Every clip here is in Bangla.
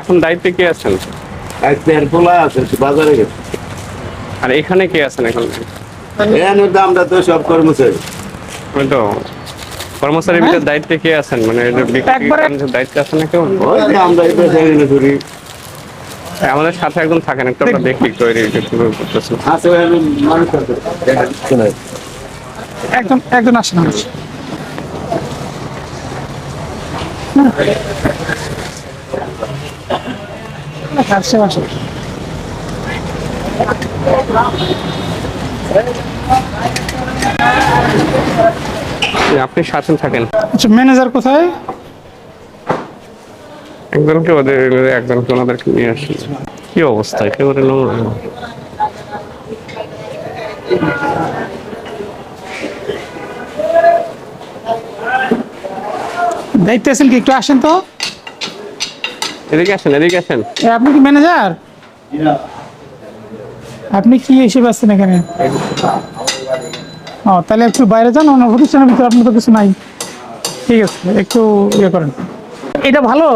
এখন দায়িত্বে কে আছেন? পোলা আছে বাজারে গেছে। আর এখানে কে আছেন এখন? এখানে তো আমরা তো সব কর্মচারী। ওই তো কর্মচারীর ভিতরে দায়িত্বে কে আছেন? মানে দায়িত্বে আছেন না কেউ? আমরা করি আমাদের সাথে একজন থাকেন একটু আমরা দেখি তৈরি একজন আসেন আসে আসে আপনি সাথে থাকেন। আচ্ছা ম্যানেজার কোথায়? একজনকে ওদের একজনকে ওনাদেরকে নিয়ে আসি। কি অবস্থা? একেবারে নোংরা দায়িত্বে আছেন কি? একটু আসেন তো। এদিকে আসেন এদিকে আসেন। আপনি কি ম্যানেজার? আপনি কি হিসেবে আসছেন এখানে? ও তাহলে একটু বাইরে যান অন্য প্রতিষ্ঠানের ভিতরে আপনার তো কিছু নাই। ঠিক আছে একটু ইয়ে করেন। এটা ভালো?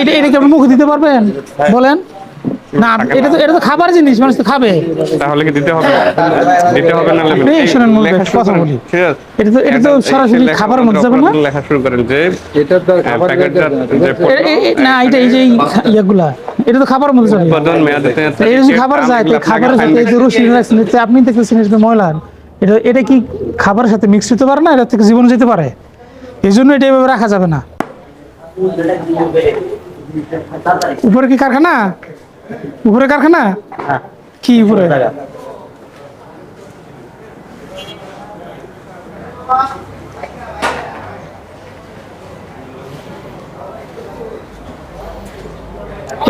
এটা এটা কি আপনি মুখ দিতে পারবেন? বলেন। না এটা তো এটা তো খাবার জিনিস মানুষ তো খাবে। তাহলে কি দিতে হবে? দিতে হবে না শোনেন মূল কথা বলি। এটা তো এটা তো সরাসরি খাবারের মধ্যে যাবে না? লেখা শুরু করেন যে দ্বারা আহ, খাবার না। এটা এই যে ইয়েগুলা এটা তো খাবারের মধ্যে যাবে। উৎপাদন মেয়াদে এই যে খাবার যায় তো খাবারের সাথে এই যে রসুন আপনি দেখতেছেন এটা ময়লার। এটা এটা কি খাবারের সাথে মিক্স হতে পারে না? এটা থেকে জীবন যেতে পারে। এই জন্য এটা এভাবে রাখা যাবে না। উপরে কি কারখানা? উপরে কারখানা? কি উপরে?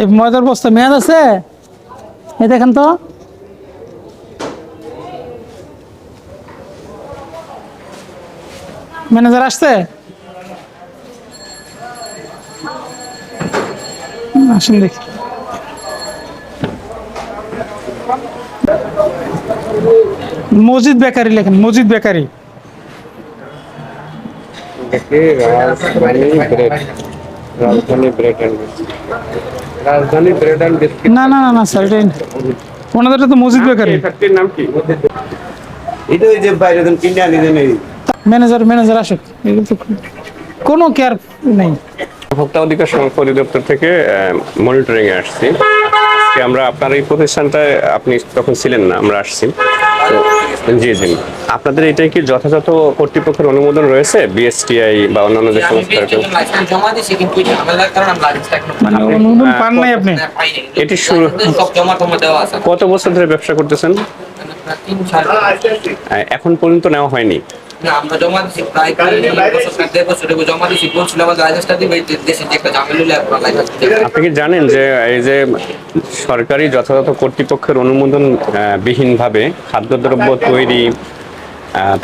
এই ময়দার বস্তা মেয়াদ আছে? এই দেখেন তো। ম্যানেজার আসছে? আসেন দেখি। মসজিদ বেকারি লেখেন মসজিদ bakery. Rajdhani bread Rajdhani bread and Rajdhani bread and biscuit. না না না না স্যার এটা ওনাদের তো মসজিদ বেকারি। নাম কি? এটা ওই যে বাইরে কিনে আনি ম্যানেজার ম্যানেজার আসুক। কোনো কেয়ার নেই। ভোক্তা অধিকার সংরক্ষণ অধিদপ্তর থেকে মনিটরিং এ আসছি। আজকে আমরা আপনার এই প্রতিষ্ঠানটায় আপনি তখন ছিলেন না আমরা আসছি। জি জি। আপনাদের এটাই কি যথাযথ কর্তৃপক্ষের অনুমোদন রয়েছে? বিএসটিআই বা অন্যান্য যে সংস্থার মানে এটি শুরু- কত বছর ধরে ব্যবসা করতেছেন। আহ, এখন পর্যন্ত নেওয়া হয়নি। না আমরা জমা দিয়েছি প্রায় বছর দেড় বছর জমা দিয়েছি বলছিল আমাদের লাইসেন্সটা দিবে দেশে যে একটা ঝামেলা আপনার লাইসেন্স আপনি কি জানেন যে এই যে সরকারি যথাযথ কর্তৃপক্ষের অনুমোদন বিহীনভাবে খাদ্যদ্রব্য তৈরি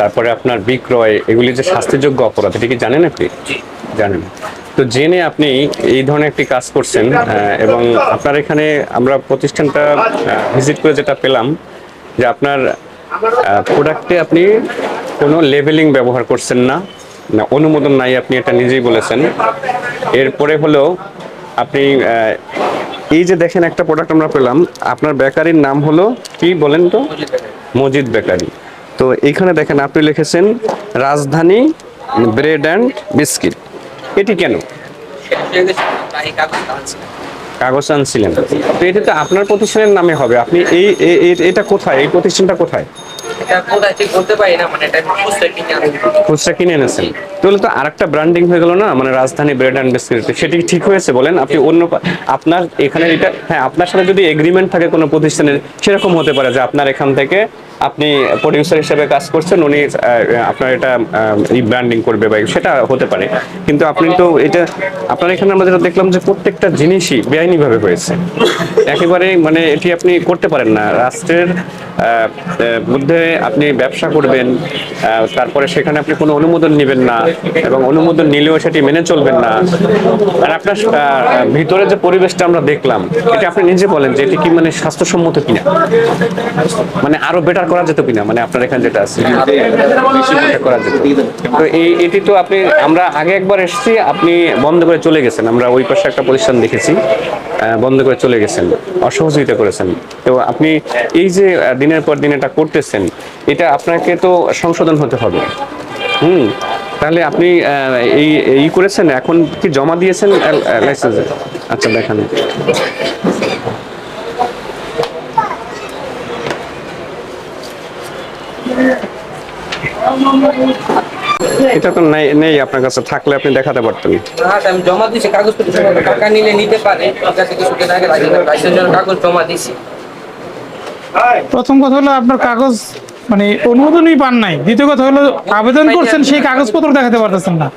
তারপরে আপনার বিক্রয় এগুলি যে শাস্তিযোগ্য অপরাধ এটা কি জানেন আপনি? জানেন। তো জেনে আপনি এই ধরনের একটি কাজ করছেন এবং আপনার এখানে আমরা প্রতিষ্ঠানটা ভিজিট করে যেটা পেলাম যে আপনার প্রোডাক্টে আপনি কোনো লেভেলিং ব্যবহার করছেন না। না, অনুমোদন নাই, আপনি এটা নিজেই বলেছেন। এরপরে হলো, আপনি এই যে দেখেন একটা প্রোডাক্ট আমরা পেলাম, আপনার বেকারির নাম হলো কি বলেন তো? মজিদ বেকারি। তো এইখানে দেখেন আপনি লিখেছেন, রাজধানী ব্রেড অ্যান্ড বিস্কিট এটি কেন? কাগজ আনছিলেন। তো এটা তো আপনার প্রতিষ্ঠানের নামে হবে। আপনি এই এটা কোথায়? এই প্রতিষ্ঠানটা কোথায়? মানে মানে রাজধানী ব্রেড সেটি ঠিক হয়েছে বলেন? আপনি অন্য আপনার এখানে এটা হ্যাঁ আপনার সাথে যদি এগ্রিমেন্ট থাকে কোনো সেরকম হতে পারে যে আপনার এখান থেকে আপনি প্রডিউসার হিসেবে কাজ করছেন, উনি আপনার এটা ব্র্যান্ডিং করবে বা সেটা হতে পারে। কিন্তু আপনি তো এটা আপনার এখানে আমরা যেটা দেখলাম যে প্রত্যেকটা জিনিসই বেআইনিভাবে হয়েছে। একেবারে মানে এটি আপনি করতে পারেন না। রাষ্ট্রের মধ্যে আপনি ব্যবসা করবেন তারপরে সেখানে আপনি কোনো অনুমোদন নেবেন না এবং অনুমোদন নিলেও সেটি মেনে চলবেন না। আর আপনার ভিতরে যে পরিবেশটা আমরা দেখলাম, এটা আপনি নিজে বলেন যে এটি কি মানে স্বাস্থ্যসম্মত কিনা? মানে আরও বেটার করা যেত কিনা? মানে আপনার এখানে যেটা আছে। তো এই, এটি তো আপনি, আমরা আগে একবার এসেছি, আপনি বন্ধ করে চলে গেছেন। আমরা ওই পাশে একটা প্রতিষ্ঠান দেখেছি। বন্ধ করে চলে গেছেন, অসহযোগিতা করেছেন। তো আপনি এই যে দিনের পর দিন এটা করতেছেন, এটা আপনাকে তো সংশোধন হতে হবে। হুম, তাহলে আপনি এই এই করেছেন, এখন কি জমা দিয়েছেন লাইসেন্স আচ্ছা দেখান। এটা তো নেই নেই আপনার কাছে থাকলে আপনি দেখাতে পারতেন। হ্যাঁ আমি জমা দিছি কাগজপত্র টাকা নিলে নিতে পারে ঠিক আছে কিছুদিন আগে কাগজ জমা দিছি প্রথম কথা হলো আপনার কাগজ মানে অনুমোদনই পান নাই। দ্বিতীয় কথা হলো আবেদন করছেন সেই কাগজপত্র দেখাতে পারতেছেন না।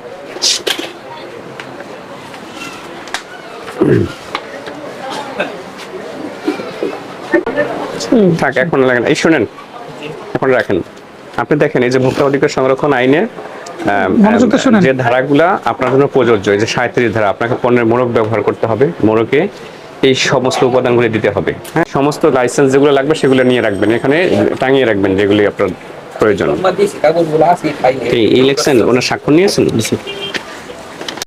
থাক এখন লাগেন। এই শুনেন এখন রাখেন। আপনি দেখেন এই যে ভোক্তা অধিকার সংরক্ষণ আইনে যে ধারাগুলা আপনার জন্য প্রযোজ্য এই যে সাঁত্রিশ ধারা আপনাকে পণ্যের মোড়ক ব্যবহার করতে হবে। মোড়কে এই সমস্ত উপাদানগুলি দিতে হবে। হ্যাঁ সমস্ত লাইসেন্স যেগুলো লাগবে সেগুলো নিয়ে রাখবেন। এখানে টাঙিয়ে রাখবেন যেগুলি আপনার প্রয়োজন। ইলেকশন ওনার স্বাক্ষর নিয়েছেন?